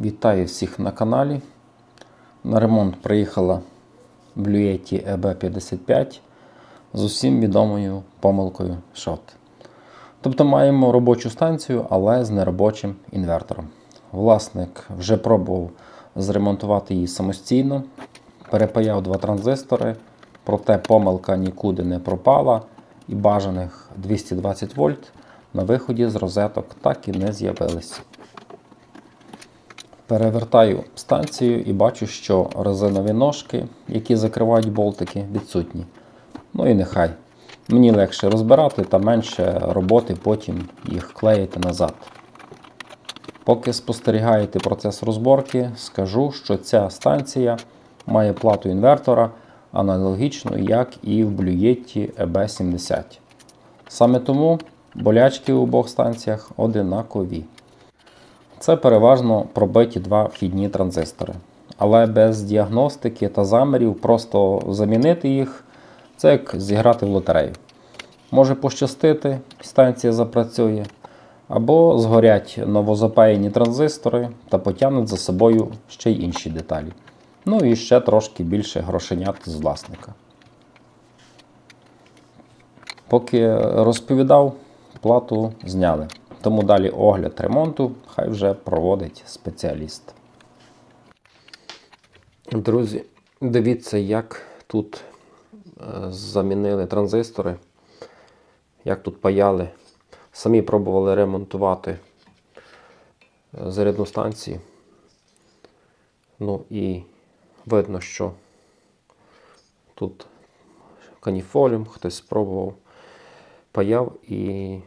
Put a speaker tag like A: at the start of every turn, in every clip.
A: Вітаю всіх на каналі. На ремонт приїхала Blue EB55 з усім відомою помилкою SHOT. Тобто маємо робочу станцію, але з неробочим інвертором. Власник вже пробував зремонтувати її самостійно, перепаяв два транзистори, проте помилка нікуди не пропала і бажаних 220 вольт на виході з розеток так і не з'явились. Перевертаю станцію і бачу, що резинові ножки, які закривають болтики, відсутні. Ну і нехай. Мені легше розбирати та менше роботи потім їх клеїти назад. Поки спостерігаєте процес розборки, скажу, що ця станція має плату інвертора аналогічну, як і в Blue EB70. Саме тому болячки у обох станціях одинакові. Це переважно пробиті два вхідні транзистори. Але без діагностики та замірів просто замінити їх це як зіграти в лотерею. Може пощастити, станція запрацює, або згорять новозапаяні транзистори та потягнуть за собою ще й інші деталі. Ну і ще трошки більше грошенят з власника. Поки розповідав, плату зняли. Тому далі огляд ремонту хай вже проводить спеціаліст. Друзі, дивіться, як тут е, замінили транзистори, як тут паяли. Самі пробували ремонтувати е, зарядну станцію. Ну і видно, що тут каніфоліум, хтось спробував паяв і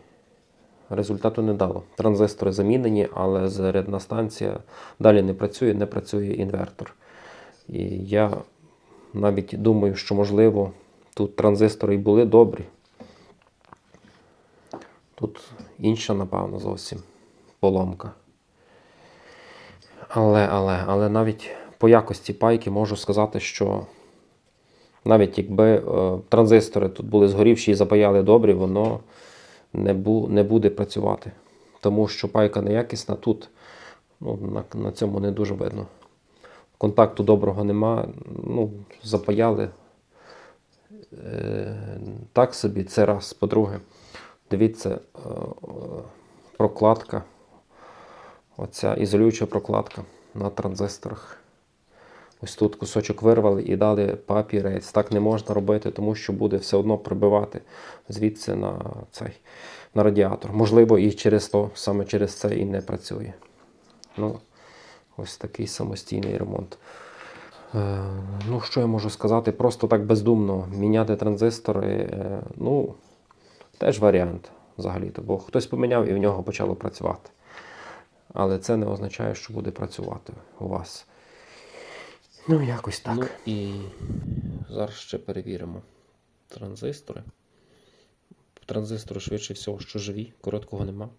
A: результату не дало. Транзистори замінені, але зарядна станція далі не працює, не працює інвертор. І я навіть думаю, що можливо тут транзистори і були добрі. Тут інша, напевно, зовсім поломка. Але, але, але навіть по якості пайки можу сказати, що навіть якби е, транзистори тут були згорівші і запаяли добрі, воно не, бу, не буде працювати. Тому що пайка неякісна тут ну, на, на цьому не дуже видно. Контакту доброго нема. Ну, запаяли е, так собі, це раз. По-друге, дивіться, е, прокладка. Оця ізолююча прокладка на транзисторах. Ось тут кусочок вирвали і дали папірець. Так не можна робити, тому що буде все одно прибивати звідси на цей на радіатор. Можливо, і через то, саме через це і не працює. Ну, Ось такий самостійний ремонт. Е, ну, що я можу сказати? Просто так бездумно міняти транзистори. Е, ну, теж варіант взагалі-то, бо хтось поміняв і в нього почало працювати. Але це не означає, що буде працювати у вас. Ну, якось так. Ну і зараз ще перевіримо транзистори. Транзистори швидше всього, що живі, короткого нема.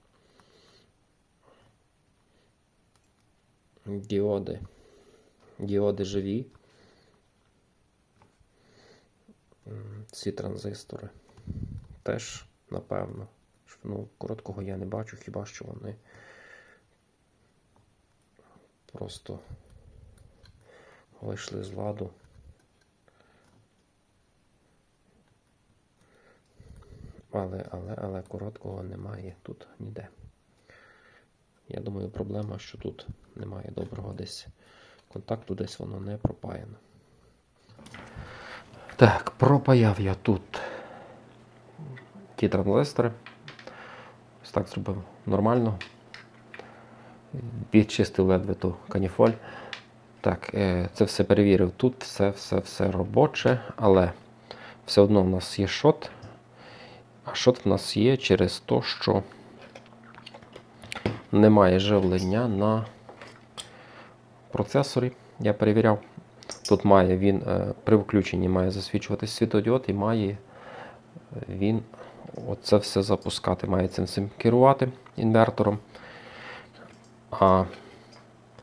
A: Діоди. Діоди живі. Ці транзистори теж, напевно. Ну, короткого я не бачу, хіба що вони просто вийшли з ладу. Але, але, але короткого немає тут ніде. Я думаю, проблема, що тут немає доброго десь контакту, десь воно не пропаяно. Так, пропаяв я тут ті транзистори. Ось так зробив нормально. Відчистив ледве ту каніфоль. Так, е, це все перевірив. Тут все-все-все робоче, але все одно в нас є шот. А шот в нас є через те, що немає живлення на процесорі. Я перевіряв. Тут має він е, при включенні має засвічуватись світодіод і має він оце все запускати, має цим керувати інвертором. А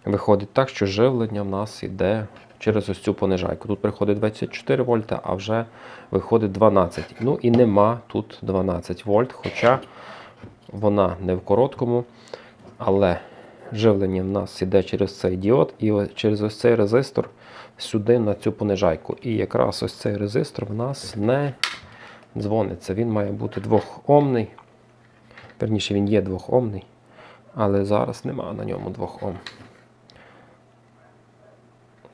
A: виходить так, що живлення в нас йде через ось цю понижайку. Тут приходить 24 вольта, а вже виходить 12. Ну і нема тут 12 вольт, хоча вона не в короткому, але живлення в нас іде через цей діод і через ось цей резистор сюди на цю понижайку. І якраз ось цей резистор в нас не дзвониться. Він має бути двохомний. Верніше, він є двохомний, але зараз нема на ньому двох ом.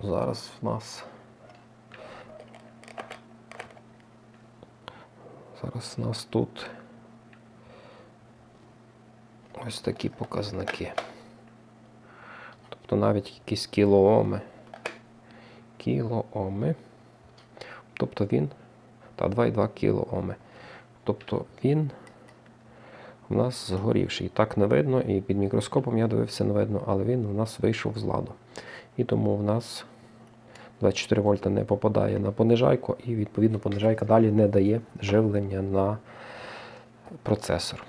A: Зараз в нас. Зараз у нас тут ось такі показники. Тобто навіть якісь кілооми. Кілооми. Тобто він. Та 2,2 кілооми. Тобто він у нас згорівший. Так не видно, і під мікроскопом я дивився, не видно, але він у нас вийшов з ладу. І тому в нас 24 вольта не попадає на понижайку, і відповідно понижайка далі не дає живлення на процесор.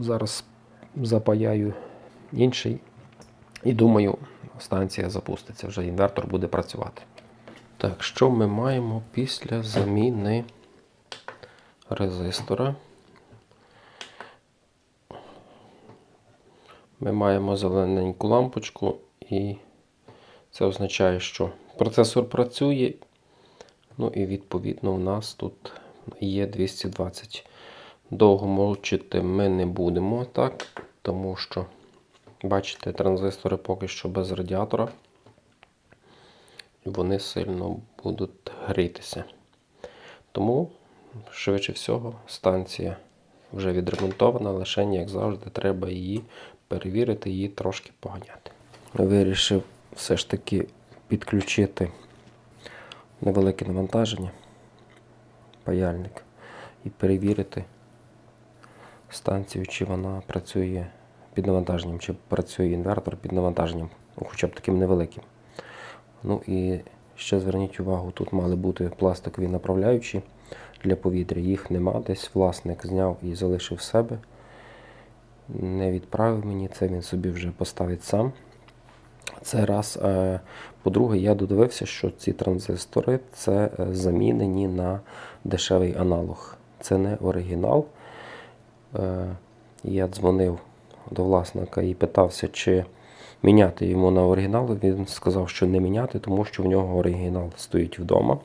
A: Зараз запаяю інший і думаю, станція запуститься, вже інвертор буде працювати. Так, що ми маємо після заміни резистора? Ми маємо зелененьку лампочку, і це означає, що процесор працює. Ну і відповідно у нас тут є 220. Довго мовчити ми не будемо, так? Тому що, бачите, транзистори поки що без радіатора. Вони сильно будуть грітися. Тому, швидше всього, станція вже відремонтована, лише, як завжди, треба її перевірити, її трошки поганяти. Вирішив все ж таки підключити невелике навантаження, паяльник, і перевірити станцію, чи вона працює під навантаженням, чи працює інвертор під навантаженням, ну, хоча б таким невеликим. Ну і ще зверніть увагу, тут мали бути пластикові направляючі для повітря. Їх нема. Десь власник зняв і залишив себе. Не відправив мені це, він собі вже поставить сам. Це раз. Е, По-друге, я додивився, що ці транзистори це е, замінені на дешевий аналог. Це не оригінал. Е, Я дзвонив до власника і питався, чи міняти йому на оригінал. Він сказав, що не міняти, тому що в нього оригінал стоїть вдома.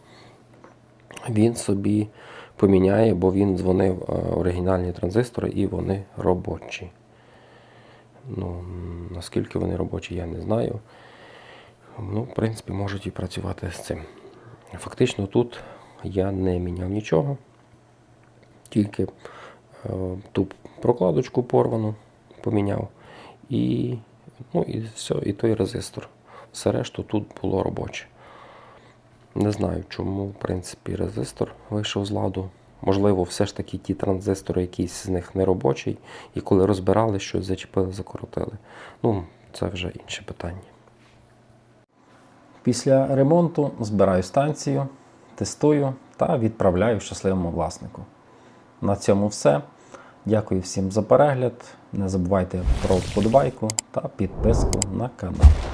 A: Він собі поміняє, бо він дзвонив оригінальні транзистори і вони робочі. Ну, наскільки вони робочі, я не знаю. Ну, в принципі, можуть і працювати з цим. Фактично тут я не міняв нічого, тільки е, ту прокладочку порвану поміняв. І, ну, і все, і той резистор. Все решту тут було робоче. Не знаю, чому, в принципі, резистор вийшов з ладу. Можливо, все ж таки ті транзистори, якісь з них не робочий, і коли розбирали, щось зачепили, закоротили. Ну, це вже інше питання. Після ремонту збираю станцію, тестую та відправляю щасливому власнику. На цьому все. Дякую всім за перегляд. Не забувайте про вподобайку та підписку на канал.